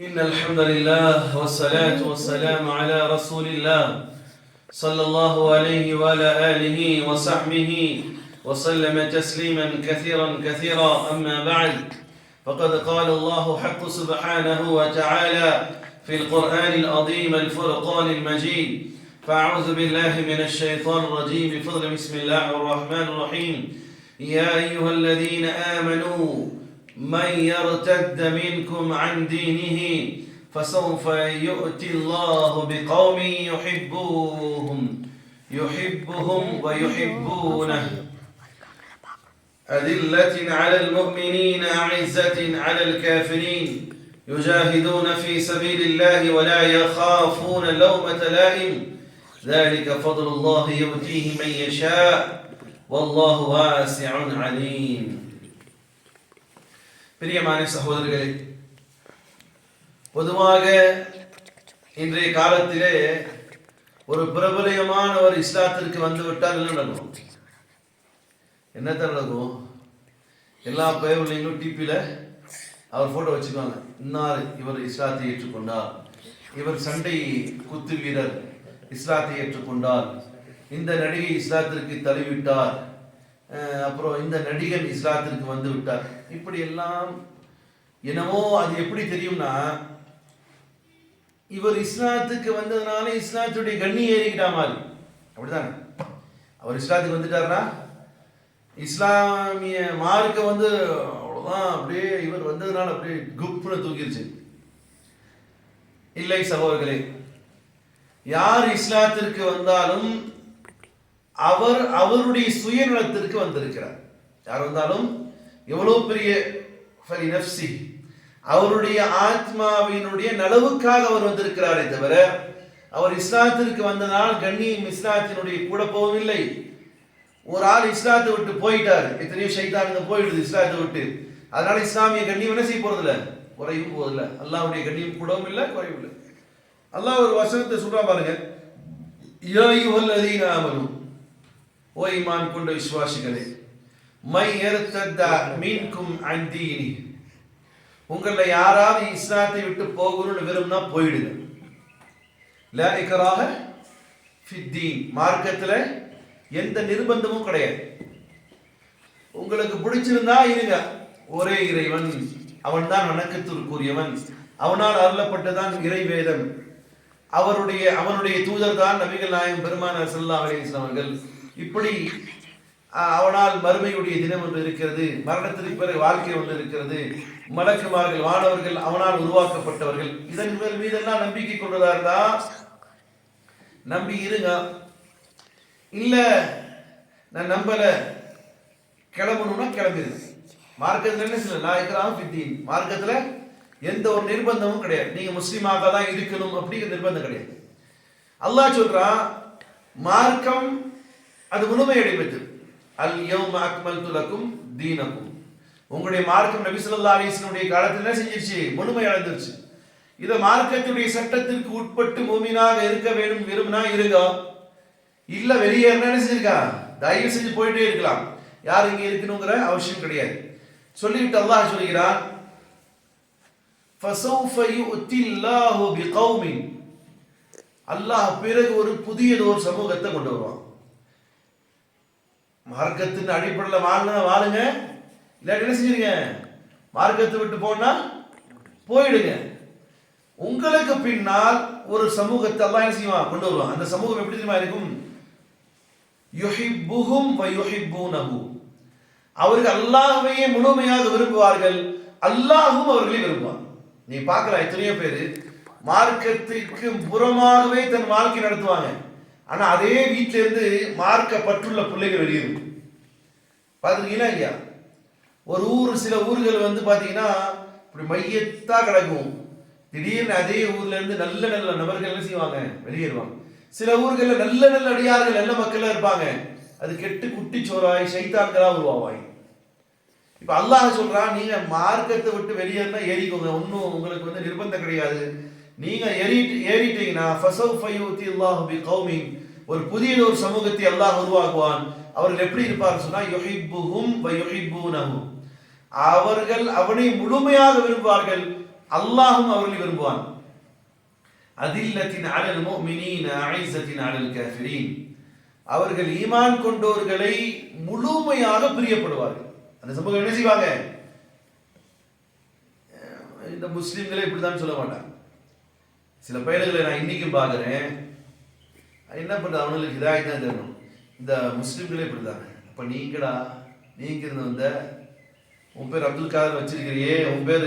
إن الحمد لله والصلاة والسلام على رسول الله صلى الله عليه وعلى آله وصحبه وسلم تسليما كثيرا كثيرا. أما بعد فقد قال الله حق سبحانه وتعالى في القرآن العظيم الفرقان المجيد فأعوذ بالله من الشيطان الرجيم. بفضل بسم الله الرحمن الرحيم. يا أيها الذين آمنوا من يرتد منكم عن دينه فسوف يؤتي الله بقوم يحبوهم يحبهم ويحبونه. أذلة على المؤمنين أعزة على الكافرين. يجاهدون في سبيل الله ولا يخافون لومة لائم. ذلك فضل الله يؤتيه من يشاء. والله واسع عليم. பிரியமான சகோதரர்களே பொதுவாக இன்றைய காலத்திலே ஒரு பிரபலயமான ஒரு இஸ்லாத்திற்கு வந்துவிட்டால் என்ன நடக்கும்? என்னத்தான் நடக்கும்? எல்லா பயவுலையும் டிபியில் அவர் ஃபோட்டோ வச்சுக்குவாங்க இன்னார் இவர் இஸ்லாத்தை ஏற்றுக்கொண்டார். இவர் சண்டை குத்து வீரர் இஸ்லாத்தை ஏற்றுக்கொண்டார். இந்த நடிகை இஸ்லாத்திற்கு தழுவிட்டார். அப்புறம் இந்த நடிகர் இஸ்லாத்திற்கு வந்து விட்டார். இப்படி எல்லாம் என்னவோ அது எப்படி தெரியும்னா இவர் இஸ்லாத்துக்கு வந்ததுனால இஸ்லாத்துடைய கண்ணி ஏறிக்கிட்டா மாதிரி. அப்படிதானே? அவர் இஸ்லாத்துக்கு வந்துட்டாருன்னா இஸ்லாமிய மார்க்க வந்து அவ்வளோதான் அப்படியே இவர் வந்ததுனால அப்படியே குப்புன்னு தூக்கிடுச்சு இல்லை சகோதரர்களே யார் இஸ்லாத்திற்கு வந்தாலும் அவர் அவருடைய சுயநலத்திற்கு வந்திருக்கிறார். யார் வந்தாலும் எவ்வளவு பெரிய ஃபலி நஃப்சி அவருடைய ஆத்மாவினுடைய நலவுக்காக அவர் வந்திருக்கிறாரே தவிர அவர் இஸ்லாத்திற்கு வந்தனால் கண்ணியம் இஸ்லாத்தினுடைய கூட போகவில்லை ஒரு ஆள் இஸ்லாத்தை விட்டு போயிட்டார். எத்தனையோ சைத்தானுங்க போயிடுது இஸ்லாத்தை விட்டு. அதனால இஸ்லாமிய கண்ணியம் என்ன செய்ய போறதில்ல? குறையும் போதில்லை அல்லாவுடைய கண்ணியம் கூடவும் இல்லை குறையும் இல்லை. அல்லாஹ் ஒரு வசனத்தை சொல்றா பாருங்க. யா அய்யுஹல்லதீன ஆமனு ஓ ஈமான் கொண்ட விசுவாசிகளே மை எர்த்தத்த மீன்கும் அந்தீனி. உங்களில் யாராவது இஸ்லாத்தை விட்டு போகணும்னு விரும்பினா போயிடுங்க. லா ஃபித்தீன். மார்க்கத்தில் எந்த நிர்பந்தமும் கிடையாது. உங்களுக்கு பிடிச்சிருந்தா இருங்க. ஒரே இறைவன் அவன்தான் வணக்கத்திற்குரியவன். அவனால் அருளப்பட்டதான் இறைவேதம். அவருடைய அவனுடைய தூதர் தான் நபிகள் நாயகம் பெருமான செல்லா அவர்கள். இப்படி அவனால் மறுமையுடைய தினம் ஒன்று இருக்கிறது மரணத்திற்கு பிறகு வாழ்க்கை ஒன்று இருக்கிறது மலக்குமார்கள் வானவர்கள் அவனால் உருவாக்கப்பட்டவர்கள் இதன் மேல் மீதெல்லாம் நம்பிக்கை கொண்டதா இருந்தா நம்பி இருங்க. இல்ல நான் நம்பல. கிளம்பணும்னா கிளம்பிடு மார்க்கத்துல என்ன சொல்ல நான் இருக்கிறான் பித்தீன் மார்க்கத்துல எந்த ஒரு நிர்பந்தமும் கிடையாது. நீங்க முஸ்லீமாக தான் இருக்கணும் அப்படிங்கிற நிர்பந்தம் கிடையாது. அல்லாஹ் சொல்றான் மார்க்கம் அது முழுமையடை பெற்று அல் யௌம அக்மல் துலக்கும் தீனக்கும். உங்களுடைய மார்க்கம் நபிசுல்லா அலிஸ்னுடைய காலத்தில் என்ன செஞ்சிருச்சு? முழுமை அடைஞ்சிருச்சு. இதை மார்க்கத்துடைய சட்டத்திற்கு உட்பட்டு மூமினாக இருக்க வேண்டும் விரும்பினா இருங்க. இல்ல வெளியே என்ன செஞ்சிருக்கா? தயவு செஞ்சு போயிட்டே இருக்கலாம். யார் இங்கே இருக்கணுங்கிற அவசியம் கிடையாது. சொல்லிவிட்டு அல்லாஹ் சொல்கிறான் அல்லாஹ் பிறகு ஒரு புதியது ஒரு சமூகத்தை கொண்டு வருவான். மார்க்கத்தின் அடிப்படையில் வாழுனா வாழுங்க. இல்லாட்டி என்ன செஞ்சிருங்க? மார்க்கத்தை விட்டு போனா போயிடுங்க. உங்களுக்கு பின்னால் ஒரு சமூகத்தை எல்லாம் என்ன செய்வான்? கொண்டு வருவான். அந்த சமூகம் எப்படி தெரியுமா இருக்கும்? யுஹிப்புஹும் வயுஹிப்புனஹு அவர்கள் அல்லாஹ்வையே முழுமையாக விரும்புவார்கள். அல்லாஹும் அவர்களை விரும்புவான். நீ பார்க்கலாம் எத்தனையோ பேர் மார்க்கத்திற்கு புறமாகவே தன் வாழ்க்கை நடத்துவாங்க. ஆனால் அதே வீட்டிலேருந்து மார்க்க பற்றுள்ள பிள்ளைகள் வெளியேறும் பார்த்துருக்கீங்களா ஐயா ஒரு ஊர் சில ஊர்கள் வந்து பார்த்தீங்கன்னா இப்படி மையத்தாக கிடக்கும். திடீர்னு அதே ஊர்லேருந்து நல்ல நல்ல நபர்கள் என்ன செய்வாங்க? வெளியேறுவாங்க சில ஊர்களில் நல்ல நல்ல அடியார்கள் நல்ல மக்களாக இருப்பாங்க. அது கெட்டு குட்டி சோறாய் சைத்தான்களாக உருவாவாய். இப்போ அல்லாஹ் சொல்கிறான் நீங்கள் மார்க்கத்தை விட்டு வெளியேறினா ஏறிக்கோங்க. ஒன்றும் உங்களுக்கு வந்து நிர்பந்தம் கிடையாது. நீங்க ஏறிட்டு ஏறிட்டீங்கன்னா ஃபசௌஃப யூத்தி அல்லாஹ் பி கௌமின் ஒரு புதிய ஒரு சமூகத்தை அல்லாஹ் உருவாக்குவான். அவர்கள் எப்படி இருப்பார் சொன்னா யுஹிப்புஹும் வ யுஹிப்பூனஹு. அவர்கள் அவனை முழுமையாக விரும்புவார்கள். அல்லாஹும் அவர்களை விரும்புவான். அதில்லத்தின் அலல் முஃமினீன அஇஸத்தின் அலல் காஃபிரீன். அவர்கள் ஈமான் கொண்டோர்களை முழுமையாக பிரியப்படுவார்கள். அந்த சமூகம் என்ன செய்வாங்க? இந்த முஸ்லிம்களை இப்படிதான் சொல்ல மாட்டாங்க. சில பயிர்களை நான் இன்றைக்கும் பார்க்குறேன். என்ன பண்ணுறது அவனுங்களுக்கு இதாகி தான் தரணும் இந்த முஸ்லீம்களே இப்படிதாங்க அப்போ நீங்களா நீங்கள் இருந்து வந்த உன் பேர் அப்துல் காதர் வச்சிருக்கிறியே உன் பேர்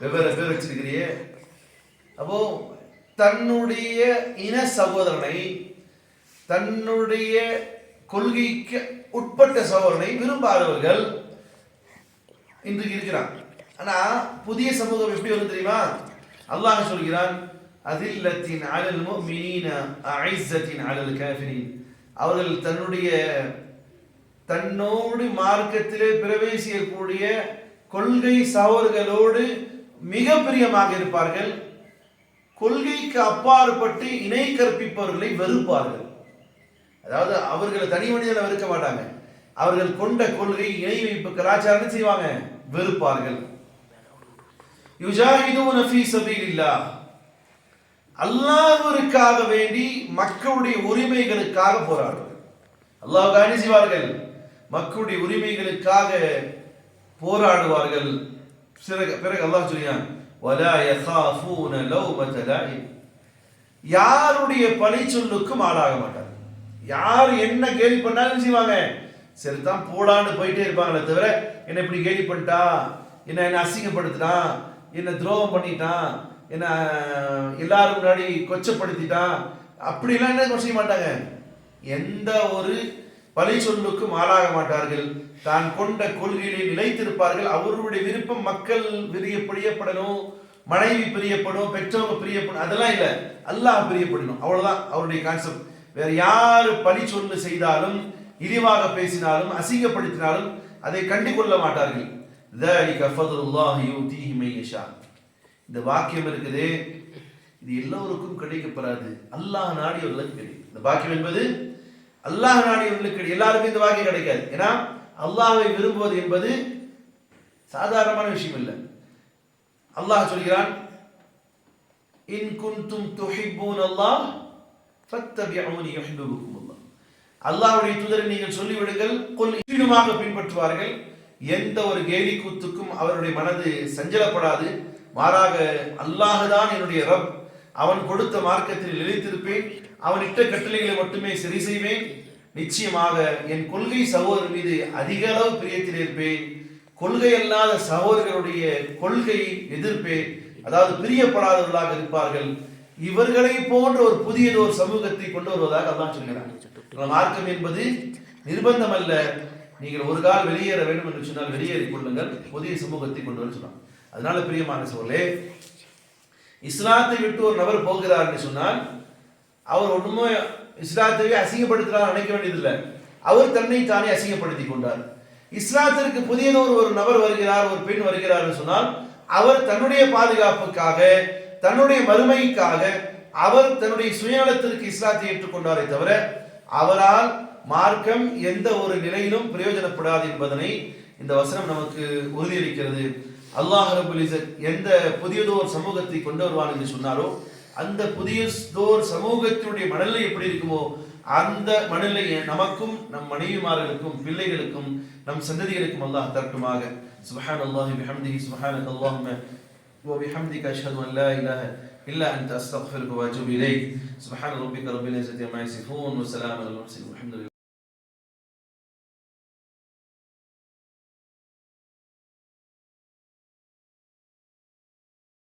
வெவ்வேறு பேர் வச்சிருக்கிறியே. அப்போ தன்னுடைய இன சகோதரனை தன்னுடைய கொள்கைக்கு உட்பட்ட சகோதரனை விரும்பாதவர்கள் இன்றைக்கு இருக்கிறான். ஆனா புதிய சமூகம் எப்படி வரும் தெரியுமா? அல்லாஹ் சொல்கிறான் அதில்லத்தின் அலல் முஃமினீன அஇஸத்தின் அலல் காஃபிரின். அவர்கள் தன்னுடைய தன்னோடு மார்க்கத்திலே பிரவேசிக்கக்கூடிய கொள்கை சவர்களோடு மிக பிரியமாக இருப்பார்கள். கொள்கைக்கு அப்பாற்பட்டு இணை கற்பிப்பவர்களை வெறுப்பார்கள். அதாவது அவர்களை தனி மனிதனை வெறுக்க மாட்டாங்க. அவர்கள் கொண்ட கொள்கை இணை வைப்பு கலாச்சாரம் செய்வாங்க? வெறுப்பார்கள். யுஜாஹிதூன சபீல் இல்லா அல்லாஹ்விற்காக வேண்டி மக்களுடைய உரிமைகளுக்காக போராடுவது அல்லாஹ் என்ன செய்வார்கள். மக்களுடைய உரிமைகளுக்காக போராடுவார்கள். பிறகு பிறகு அல்லாஹ் சொல்லியான் வலா யகாஃபூன லௌமத லாயிம் யாருடைய பழி சொல்லுக்கும் ஆளாக மாட்டார் யார் என்ன கேலி பண்ணாலும் செய்வாங்க. சரி தான் போடான்னு போயிட்டே இருப்பாங்களே தவிர என்ன இப்படி கேலி பண்ணிட்டா என்ன என்ன அசிங்கப்படுத்தினா என்ன துரோகம் பண்ணிட்டான் என்ன எல்லாரும் முன்னாடி கொச்சப்படுத்திட்டான் அப்படிலாம் என்ன செய்ய மாட்டாங்க எந்த ஒரு பழி சொல்லுக்கும் ஆளாக மாட்டார்கள் தான் கொண்ட கொள்கையிலே நிலைத்திருப்பார்கள் அவர்களுடைய விருப்பம் மக்கள் விரிய பிரியப்படணும் மனைவி பிரியப்படும் பெற்றவங்க பிரியப்படும் அதெல்லாம் இல்லை அல்லாஹ் பிரியப்படணும் அவ்வளவுதான் அவருடைய கான்செப்ட் வேற யார் பழி சொல்லு செய்தாலும் இழிவாக பேசினாலும் அசிங்கப்படுத்தினாலும் அதை கண்டு கொள்ள மாட்டார்கள் ذَلِكَ فَضْلُ اللَّهِ يُؤْتِيهِ مَن يَشَاءُ இந்த வாக்கியம் இருக்குது. இது எல்லோருக்கும் கிடைக்கப்படாது அல்லாஹ் நாடியவர்களுக்கு கிடைக்கும் இந்த பாக்கியம் என்பது அல்லாஹ் நாடியவர்களுக்கு கிடைக்கும் எல்லாருக்கும் இந்த வாக்கியம் கிடைக்காது. ஏன்னா அல்லாஹை விரும்புவது என்பது சாதாரணமான விஷயம் இல்லை. அல்லாஹ் சொல்கிறான் இன் குந்தும் துஹிப்பூன் அல்லாஹ் ஃபத்தபிஊனி யுஹிப்புக்கும் அல்லாஹ். அல்லாஹ்வுடைய தூதரை நீங்கள் சொல்லிவிடுங்கள். கொல் ஈடுமாக பின்பற்றுவார்கள். எந்த ஒரு கேலி கூத்துக்கும் அவருடைய மனது சஞ்சலப்படாது. மாறாக அல்லாஹுதான் என்னுடைய ரப். அவன் கொடுத்த மார்க்கத்தில் நிலைத்திருப்பேன். அவன் இட்ட கட்டளைகளை மட்டுமே சரி செய்வேன். நிச்சயமாக என் கொள்கை சகோதரர் மீது அதிக அளவு பிரியத்தில் இருப்பேன். கொள்கை அல்லாத சகோதரர்களுடைய கொள்கையை எதிர்ப்பேன். அதாவது பிரியப்படாதவர்களாக இருப்பார்கள். இவர்களை போன்ற ஒரு புதியது ஒரு சமூகத்தை கொண்டு வருவதாக அதான் சொல்கிறான். மார்க்கம் என்பது நிர்பந்தம் அல்ல. நீங்கள் ஒரு கால் வெளியேற வேண்டும் என்று சொன்னால் வெளியேறிக் கொள்ளுங்கள். புதிய சமூகத்தை கொண்டு வர சொன்னாங்க அதனால பிரியமான சோழே இஸ்லாத்தை விட்டு ஒரு நபர் போகிறார்னு சொன்னால் அவர் ஒண்ணுமே இஸ்லாத்தையே அசிங்கப்படுத்துகிறார் நினைக்க வேண்டியதில்லை. அவர் தன்னை தானே அசிங்கப்படுத்தி கொண்டார். இஸ்லாத்திற்கு புதியதொரு ஒரு நபர் வருகிறார் ஒரு பெண் வருகிறார் சொன்னால் அவர் தன்னுடைய பாதுகாப்புக்காக தன்னுடைய வறுமைக்காக அவர் தன்னுடைய சுயநலத்திற்கு இஸ்லாத்தை ஏற்றுக்கொண்டாரே தவிர அவரால் மார்க்கம் எந்த ஒரு நிலையிலும் பிரயோஜனப்படாது என்பதனை இந்த வசனம் நமக்கு உறுதியளிக்கிறது. அல்லாஹ் ரபுல் இஸ்ஸத் எந்த புதியதோர் சமூகத்தை கொண்டு வருவான் என்று சொன்னாரோ அந்த புதியதோர் சமூகத்தினுடைய மனநிலை எப்படி இருக்குமோ அந்த மனநிலை நமக்கும் நம் மனைவிமார்களுக்கும் பிள்ளைகளுக்கும் நம் சந்ததிகளுக்கும் அல்லாஹ் தரட்டுமாக சுபஹான் அல்லாஹி பிஹம்திஹி சுபஹானக அல்லாஹும்ம وبحمدك أشهد أن لا إله إلا أنت أستغفرك وأتوب إليك سبحان ربك رب العزة عما يصفون وسلام على المرسلين والحمد لله